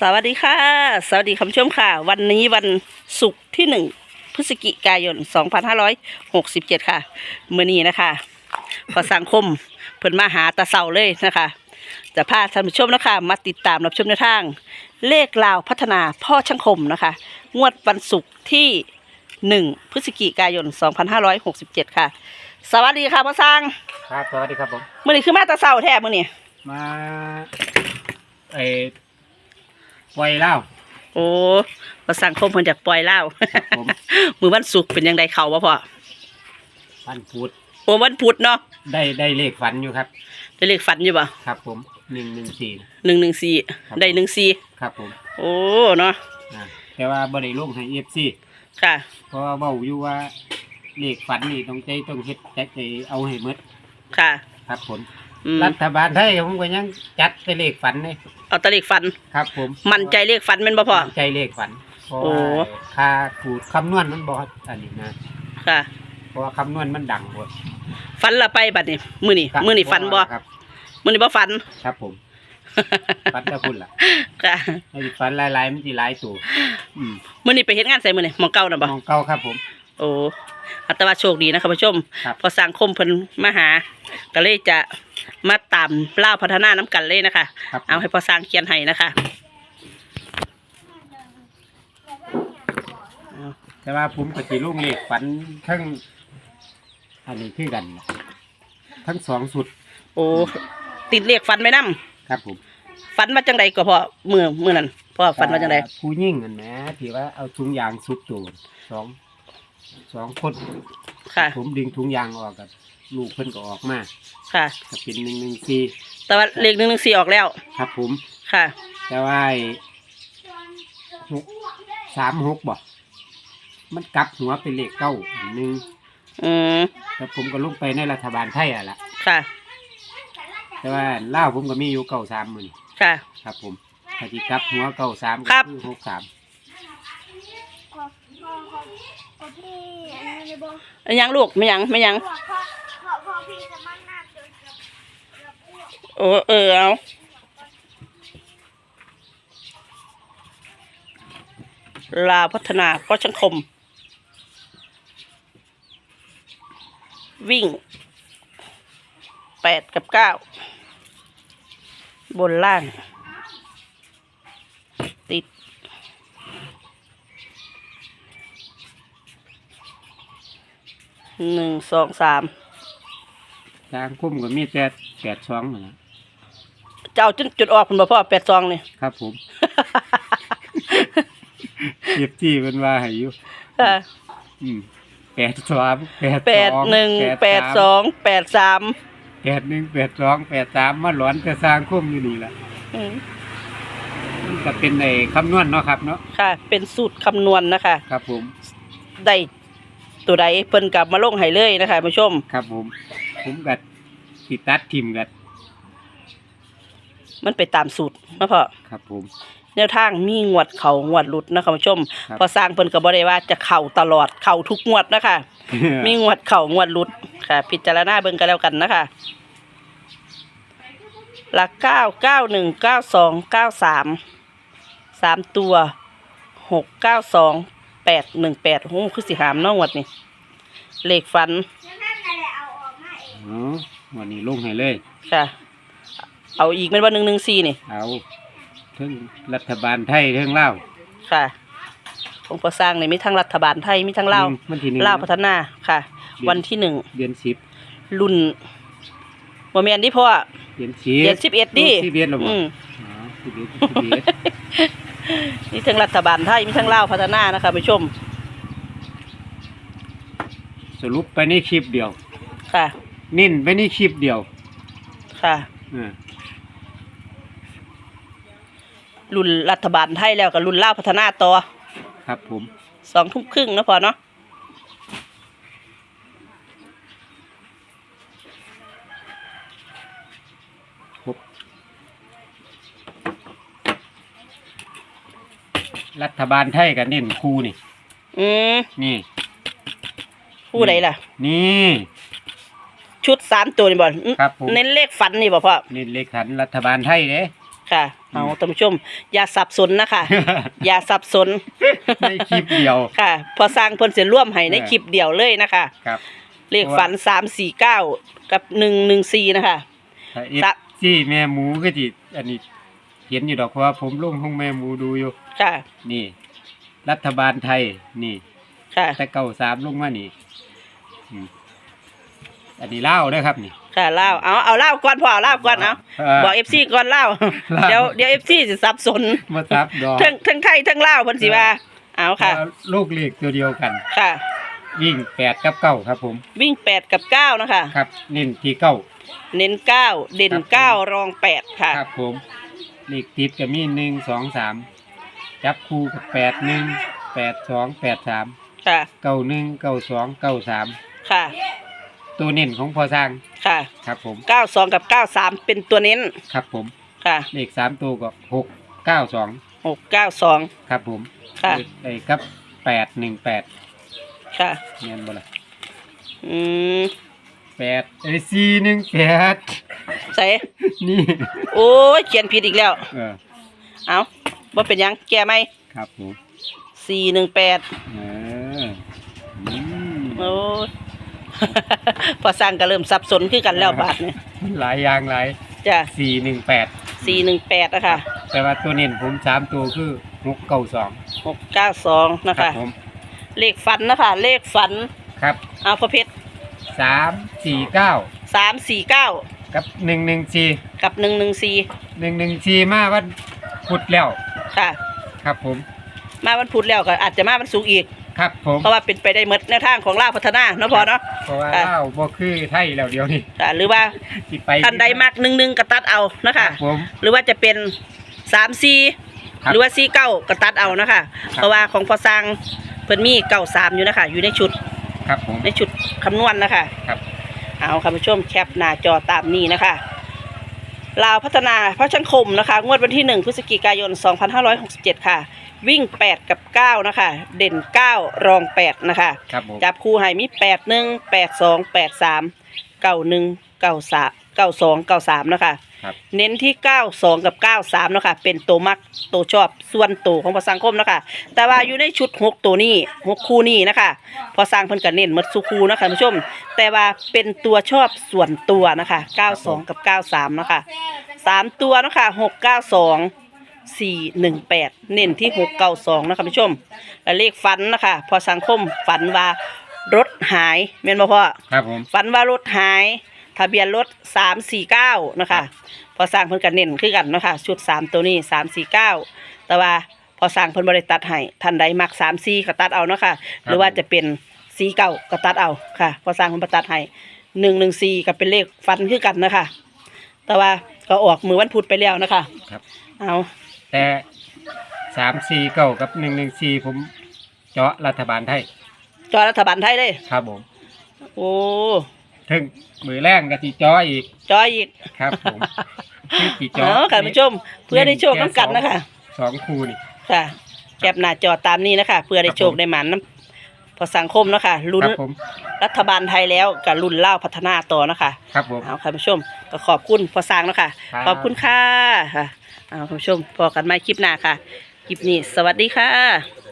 สวัสดีค่ะ สวัสดีคุณผู้ชมค่ะ วันนี้วันศุกร์ที่หนึ่งพฤศจิกายน 2567 ค่ะเมื่อนี้นะคะพอสังคมเพิ่นมาหาตาเสาเลยนะคะ จะพาท่านผู้ชมนะคะ มาติดตามรับชมในวทาง เลขลาวพัฒนาพ่อช่างคมนะคะ งวดวันศุกร์ที่หนึ่งพฤศจิกายน 2567 ค่ะ สวัสดีค่ะพ่อสร้างครับสวัสดีครับผมมื่อนี้คือมาตาเสาแท้มื่อนี้มาไอ้ ไวเล่าโอ้พอสังคมเพิ่นจากปล่อยเล่าวครับผม มือวันศุกร์เป็นยังไงเขาวะพ่อพันพุธโอ้วันพุธเนาะได้ได้เลขฝันอยู่ครับ ได้เลขฝันอยู่ป่ะครับผมหนึ่งหนึ่งสี่ หนึ่งหนึ่งสี่ครับ ได้หนึ่งสี่ครับผมโอ้เนาะอ่าแต่ว่าบ่ได้ลงให้เอฟซีค่ะ เพราะว่าเว้าอยู่ว่าเลขฝันนี่ต้องใจต้องเฮ็ดใจใจเอาให้หมดค่ะ ครับผม อืมรัฐบาลไทยผมก็ยังจัดแต่เลขฝันนี่เอาแตะเลขฝัน ครับผมมั่นใจเลขฝันแม่นบ่พ่อ มั่นใจเลขฝันเพราะโอ้ ว่าค่าขูดคำนวณมันบ่อันนี้นะค่ะ เพราะว่าคำนวณมันดังหมดฝันละไปบัดนี้มื้อนี้ครับมื้อนี้ฝันบ่ครับ มื้อนี้บ่ฝัน ครับผมฝันจะพุ่นล่ะค่ะไอ้ฝันหลายๆมันสิหลายตัวอืมมื้อนี้ไปเฮ็ดงานใส่มื้อนี้หมองเก่าน่ะบ่มองเก่าครับผม โอ้ อัตว่าโชคดีนะคุณผู้ชม ครับ พอสังคมเพิ่นมาหา ก็เลยจะมาตามเล่าวพัฒนาน้ำกันเลยนะคะ ครับเอาให้พอสร้างเขียนให้นะคะแต่ว่าผมกับสีลุงเลขฝันทั้งอันนี้คือกัน ทั้งสองสุดโอ้ติดเลขฟันไว้นํครับผมฟันมาจังใดก็พอมือมือนั้นพ่อฟันมาจังใดอ่ผู้ยิ่งกันแหมที่ว่าเอาถุงยางซุกตัวสอง สองคนค่ะ ผมดึงถุงยางออกกับลูกเพิ่นก็ออกมาค่ะ ก็เป็นหนึ่งหนึ่งสี่แต่ว่าเลขหนึ่งหนึ่งสี่ออกแล้ว ครับผม ค่ะ แต่ว่าไอ้หกสามหกบ่มันกลับหัวเป็นเลขเก้าอันหนึ่งอืมแต่ผมก็ลงไปในรัฐบาลไทยอะละค่ะ แต่ว่าเล่าวผมก็มีอยู่เก้าสามหมื่นค่ะ ครับ ผมถ้าที่กลับหัวเก้าสามครับ หกสามขอข อพี่อันนี้เลยบ่อันยังลูกไม่ยังไม่ยังขอขอขอขอพี่จะมันหน้าจนกับกับอ้วกโอ้เออเอาลาวพัฒนาเพราะชังคม วิ่งแปดกับเก้าบนล่าง ติด หนึ่งสองสามทางคุ้มก็มีแต่แปดสองนะจะเอาจุดจุดออกคุณบ่พ่อแปดซองนี่ ครับ ผม เก็บที่เป็นว่าให้อยู่ค่ะอืมแปดสามแปดแปดสองหนึ่งแปดสามองแปดสามแปดหนึ่งแปดสองแปดสามมาหลอนแต่สร้างคุ้มอยู่นี่แหละอืมมันก็เป็นในคำนวณเนาะครับ เนาะค่ะ เป็นสูตรคำนวณนะคะ ครับผมได้ ตัวใดเพิ่นกลับมาลงให้เลยนะคะผู้ชม ครับผม ผมกัดติดตัดทิมกัดมันไปตามสูตรนะพ่อครับผม แนวทางมีงวดเขางวดหลุดนะคะผู้ชม ครับ พอสร้างเพิ่นก็บ่ได้ว่าจะเข่าตลอดเข่าทุกงวดนะคะ มีงวดเข่างวดหลุดค่ะ พิจารณาเบิ่งกันแล้วกันนะคะหลักเก้าเก้าหนึ่งเก้าสองเก้าสามสามตัวหกเก้าสอง แปดหนึ่งแปดโอ้คือสิหามเน้องวดนี่เลขฟันแล้วนั่นแหละเอาออกมาเองอ๋อวันนี้ลงให้เลย ค่ะ เอาอีกเป็นวันหนึ่งหนึ่งสี่นี่เอาเทั้งรัฐบาลไทยเทั้งเล่าวค่ะองค์ประสร้างนี่มีทั้งรัฐบาลไทยมีทั้งลาวมันที่หนึ่งลาวพัฒนาค่ะเดือนวันที่หนึ่งเดือนสิบรุ่นบ่แม่นดิพ่อเดือนสิบเดือนสิบเอ็ดดิสิบเอ็ดหรอบ่อืม อ๋อสิบเอ็ดสิบเอ็ด มีทั้งรัฐบาลไทยมีทั้งลาวพัฒนานะคะผู้ชมสรุปไปในคลิปเดียว ค่ะ นิ่นไปในคลิปเดียวค่ะอ่ารุ่นรัฐบาลไทยแล้วกับรุ่นลาวพัฒนาต่อครับผมสองทุ่มครึ่งนะพอเนาะครบ รัฐบาลไทยกับเน้นครูนี่ อืมนี่ผู้ใดล่ะ นี่ ชุดสามตัวนี่บ่อืมครับผม เน้นเลขฝันนี่บ่พ่อเน้นเลขขันรัฐบาลไทยเด้ ค่ะเอาท่านผู้ชม อย่าสับสนนะคะ อย่าสับสนในคลิปเดียว ค่ะ พอสร้างเพิ่นเสียร่วมให้ในเออ คลิปเดียวเลยนะคะ ครับ เลขฝันสามสี่เก้ากับหนึ่งหนึ่งสี่นะคะ ถ้าเอครัฟบซีแม่หมูก็จิอันนี้ เห็นอยู่ดอกเพราะว่า ผมลงของแม่หมูดูอยู่ค่ะนี่ รัฐบาลไทย นี่ค่ะแต่เก่าสามลงมานี่อืมอันนี้เล่าวเด้อครับนี่ค่ะเล่าเอาเอาเล่าก่อนพอเอาเล่าก่อนเอาบอกเอฟซีก่อนเล่าเล่า เดี๋ยวเดี๋ยวเอฟซีจะสับสนมาทับดอก ทั้งทั้งไทยทั้งเล่าวเพิ่นสิว่าเอาค่ะว่าลูกเลขตัวเดียวกัน ค่ะ วิ่งแปดกับเก้าครับ ผม วิ่งแปดกับเก้านะคะ ครับเน้นที่เก้า เน้นเก้าเด่นครับผม เก้ารองแปดค่ะ ครับผม เลขติดก็มีหนึ่งสองสามจับคู่กับแปดหนึ่งแปดสองแปดสามค่ะ เก้าหนึ่งเก้าสองเก้าสามค่ะ ตัวเน้นของพอสร้างค่ะครับผมเก้าสองกับเก้าสามเป็นตัวเน้น ครับผมค่ะเลขสามตัวก็หกเก้าสองหกเก้าสองครับผมค่ะเลขไอ้กับแปดหนึ่งแปดค่ะเงี้ยบ่ละอืมแปดไอ้สี่หนึ่งแปด ใส่นี่โอ้ยเขียนผิดอีกแล้ว เออเอาว่าเป็นหยังแก้ไหมครับผมสี่หนึ่งแปดเอออืมโอ้ย พอสร้างก็เริ่มสับสนขึ้นกันแล้วบาทเนี่ยหลายอย่างหลายจ้ะสี่หนึ่งแปดสี่หนึ่งแปดนะคะแต่ว่าตัวเน้นผมสามตัวคือหกเก้าสองหกเก้าสองนะครัคะผมเลขฝันนะคะ เลขฝัน ครับเอาพระเพชรสามสี่เก้าสามสี่เก้า กับหนึ่งหนึ่งสี่กับหนึ่งหนึ่งสี่หนึ่งหนึ่งสี่มาวันพุธแล้วค่ะ ครับผม มาวันพุธแล้วก็อาจจะมาวันศุกร์อีก ครับผมเพราะว่าเป็นไปได้หมดแนวทางของล่าวพัฒนาเนาะพอเนาะเพราะว่าค่ะเล่าบ่คือไทยแล้วเดียวนี่ค่ะหรือว่าที่ไปท่านใดมักหนึ่งหนึ่งกระตัดเอานะครัคะ บผม หรือว่าจะเป็นสามสี่ครับหรือว่าสี่เก้ากระตัดเอานะคะ ครับ เพราะว่าของพอสร้างเพิ่นมีเก้าสามอยู่นะคะ อยู่ในชุดครับผมในชุดคำนวณนะคะ ครับ เอาคุณผู้ชมแคปหน้าจอตามนี้นะคะลาวพัฒนาพระชังคมนะคะ งวดวันที่ 1 พฤศจิกายน 2567 ค่ะ วิ่ง 8 กับ 9 นะคะ เด่น 9 รอง 8 นะคะ ครับผมจับคู่ให้มี 8 1 8 2 8 3 9 1 9 3 9 2 9 3นะคะครับ เน้นที่92กับ93เนาะคะเป็นตัวมักตัวชอบส่วนตัวของพอสังคมเนาะคะแต่ว่าอยู่ในชุด6ตัวนี้6คู่นี้นะคะพอสร้างเพิ่นก็เน้นหมดสุคูนะคะท่านผู้ชม แต่ว่าเป็นตัวชอบส่วนตัวนะคะ92กับ93นะคะสามตัวเนาะคะ692 418เน้นที่692นะคะท่านผู้ชมและเลขฝันนะคะพอสังคมฝันว่ารถหายแม่นบ่พ่อครับผม ฝันว่ารถหาย ทะเบียนรถสามสี่เก้านะคะพอสร้างเพิ่นกันเน้นคือกันเนาะคะชุดสามตัวนี้สามสี่เก้าแต่ว่าพอสร้างเพิ่นบริตัดให้ท่านใดมักสามสี่ก็ตัดเอาเนาะค่ะหรือว่าจะเป็นสี่เก้าก็ตัดเอาค่ะ พอสร้างเพิ่นบ่ตัดให้หนึ่งหนึ่งสี่ก็เป็นเลขฟันคือกันนะคะ แต่ว่าก็ออกมือวันพุธไปแล้วนะคะครับ เอาแต่สามสี่เก้ากับหนึ่งหนึ่งสี่ผมเจาะรัฐบาลไทยจอรัฐบาลไทยเลยครับผม โอ้ ถึงมือแรงกะทิจออีกจออีกครับผมคือกี่จอเอาค่ะท่านผู้ชม เพื่อได้โชคน้ำกันนะคะสองคู่นี่ค่ะแคปหน้าจอตามนี้นะคะ เพื่อได้โชคได้หมันน้ำพอสังคมเนาะคะลุ้นครับผมรัฐบาลไทยแล้วกับรุ่นเล่าวพัฒนาต่อเนาะคะ ครับผม เอาค่ะผู้ชมก็ขอบคุณพอสร้างเนาะคะครับ ขอบคุณค่ะค่ะเอาคุณผู้ชมพอกันใหม่คลิปหน้าค่ะ คลิปนี้ สวัสดีค่ะ